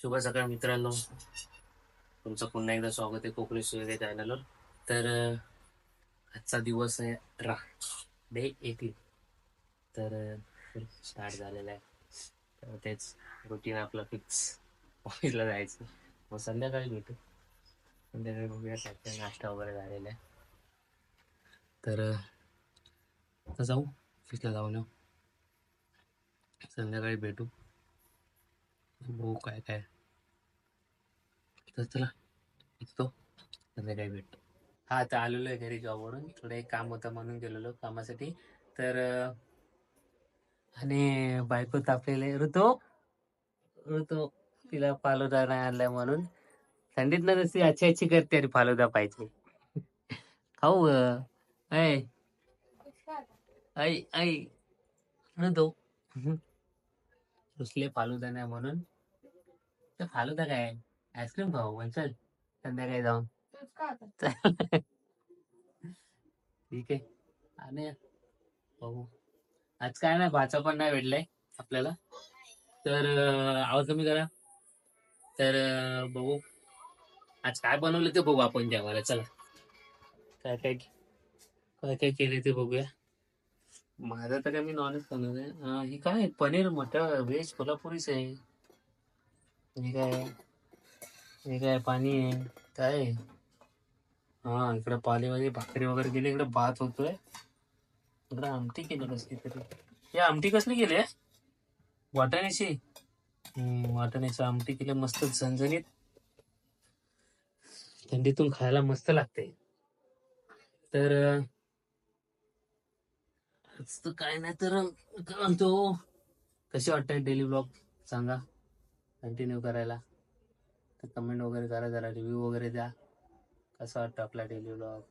शुभ सकाळ मित्रांनो. तुमचं पुन्हा एकदा स्वागत आहे कोकणी सुविधा चॅनलवर तर आजचा दिवस आहे रा डे एटीन तर स्टार्ट झालेला आहे. तर तेच रुटीन आपलं फिक्स ऑफिसला जायचं. मग संध्याकाळी भेटू. संध्याकाळी बघूया काय नाश्ता वगैरे झालेला आहे. तर आता जाऊ. ऑफिसला जाऊन येऊ. संध्याकाळी भेटू. बघू काय काय. तर चला निघतो. संध्याकाळी भेटतो. हा आता आलेलो आहे घरी जॉबवरून थोडं एक काम होतं म्हणून गेलेलो कामासाठी. तर आणि बायको तापलेले ऋतू ऋतू तिला फालुदा नाही आणलाय म्हणून. थंडीत ना तशी अच्छी अच्छी करते अरे फालुदा पाहिजे. खाऊ ग. ऐ. ऐ ऐ. ऋतू. रुसले फालुदा नाही म्हणून. तर फालुदा काय आईस्क्रीम खाऊ पण चल संध्याकाळी जाऊन ठीक आहे आणि भाऊ आज काय नाही भाचा पण नाही भेटलाय आपल्याला तर आवाज कमी करा तर बघू आज काय बनवलं ते बघू आपण जेवायला चला काय काय काय काय केले ते बघूया माझं तर काय मी नॉनव्हेज खाणार आहे ही काय पनीर मटर व्हेज कोल्हापुरीच आहे हे काय? हे काय पाणी आहे? काय हा इकडे पालेवाली भाकरी वगैरे गेली इकडे भात होतोय. इकडे आमटी केली कसली तरी. हे आमटी कसली केली आहे? वाटाण्याची? वाटाण्याची आमटी केली मस्त झणझणीत. थंडीतून खायला मस्त लागते. तर आज तर काय नाही तर म्हणतो? कसे वाटतंय डेली ब्लॉग सांगा. कंटिन्यू करायला. तर कमेंट वगैरे करा जरा रिव्ह्यू वगैरे द्या. कसं वाटतं आपला डेली ब्लॉग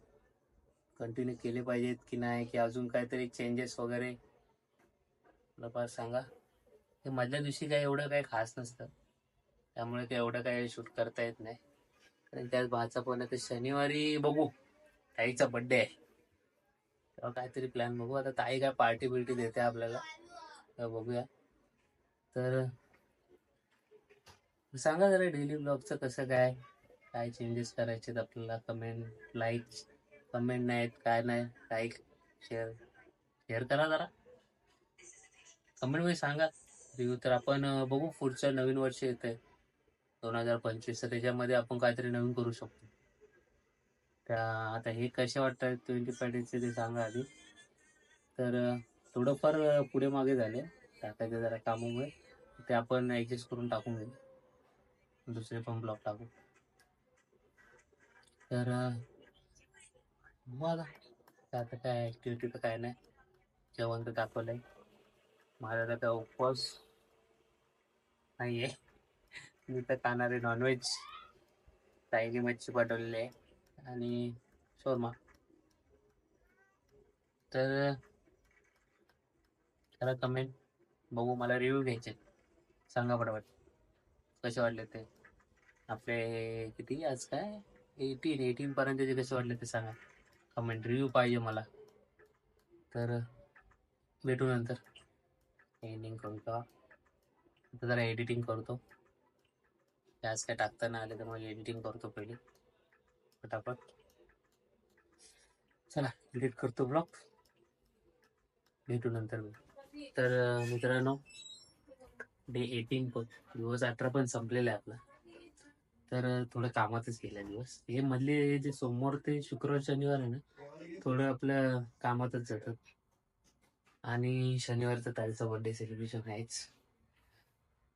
कंटिन्यू केले पाहिजेत की नाही? की अजून काहीतरी चेंजेस वगैरे? फार सांगा. हे मधल्या दिवशी काय एवढं काही खास नसतं. त्यामुळे काय एवढं काही शूट करता येत नाही. कारण त्याच भाचा पण आता शनिवारी बघू. ताईचा बड्डे आहे. तेव्हा काहीतरी प्लॅन बघू. आता ताई काय पार्टी बिर्टी देते आपल्याला. बघूया. तर सांगा जरा डेली ब्लॉगचं कसं काय? काय चेंजेस करायचे आपल्याला? कमेंट लाईक कमेंट नाहीत काय नाही? लाईक शेअर शेअर करा जरा. कमेंटमध्ये सांगा. रिव्ह्यू तर आपण बघू पुढचं नवीन वर्ष येत आहे दोन हजार पंचवीस तर त्याच्यामध्ये आपण काहीतरी नवीन करू शकतो. त्या आता हे कसे वाटतात ट्वेंटी फाय ते सांगा आधी. तर थोडंफार पुढे मागे झाले. टाकायचं जरा कामामुळे. ते आपण ॲडजस्ट करून टाकून घेऊ दुसरे पण ब्लॉक टाकू. तर मला आता काय ऍक्टिव्हिटी ॲक्टिव्हिटी तर काय नाही. जेवण तर दाखवलंय. माझा तर काय उपवास नाही आहे मी तर खाणार आहे नॉनव्हेज ताईली मच्छी पाठवलेली आहे. आणि शोरमा. तर करा कमेंट बघू मला रिव्ह्यू घ्यायचे सांगा पटापट. कसे वाटले ते? आपले किती आज काय? एटीन एटीन पर्यंतचे कसे वाटले ते सांगा. कमेंट रिव्ह्यू पाहिजे मला. तर भेटू नंतर. एडिटिंग करू का? आता जरा एडिटिंग करतो. आज काय टाकता नाही आले तर मग एडिटिंग करतो पहिले. पटापट. चला एडिट करतो ब्लॉग भेटू नंतर तर मित्रांनो डे एटीन पण दिवस अठरा पण संपलेला आहे आपला. तर थोडं कामातच गेला दिवस. हे मधले जे सोमवार ते शुक्रवार शनिवार आहे ना थोडं आपल्या कामातच जातात. आणि शनिवारचं ताईचा बर्थडे सेलिब्रेशन आहेच.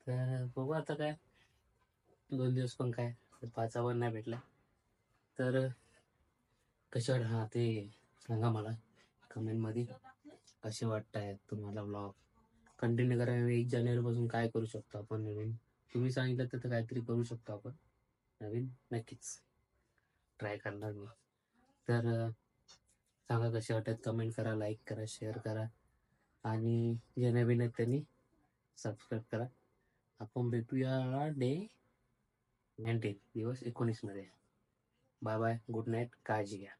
तर बघू आता काय. दोन दिवस पण काय पाचावर नाही भेटला. तर कसे हा ते सांगा मला कमेंटमध्ये कसे वाटत आहेत तुम्हाला ब्लॉग कंटिन्यू करायला एक जानेवारीपासून काय करू शकतो आपण नवीन? तुम्ही सांगितलं तर काहीतरी करू शकतो आपण. नवीन? नक्कीच. ट्राय करणार मी. तर सांगा कसे वाटत? कमेंट करा लाईक करा शेअर करा. आणि जे नवीन आहेत त्यांनी सबस्क्राईब करा. आपण भेटूया डे नाईन्टीन दिवस एकोणीसमध्ये. बाय बाय गुड नाईट काळजी घ्या.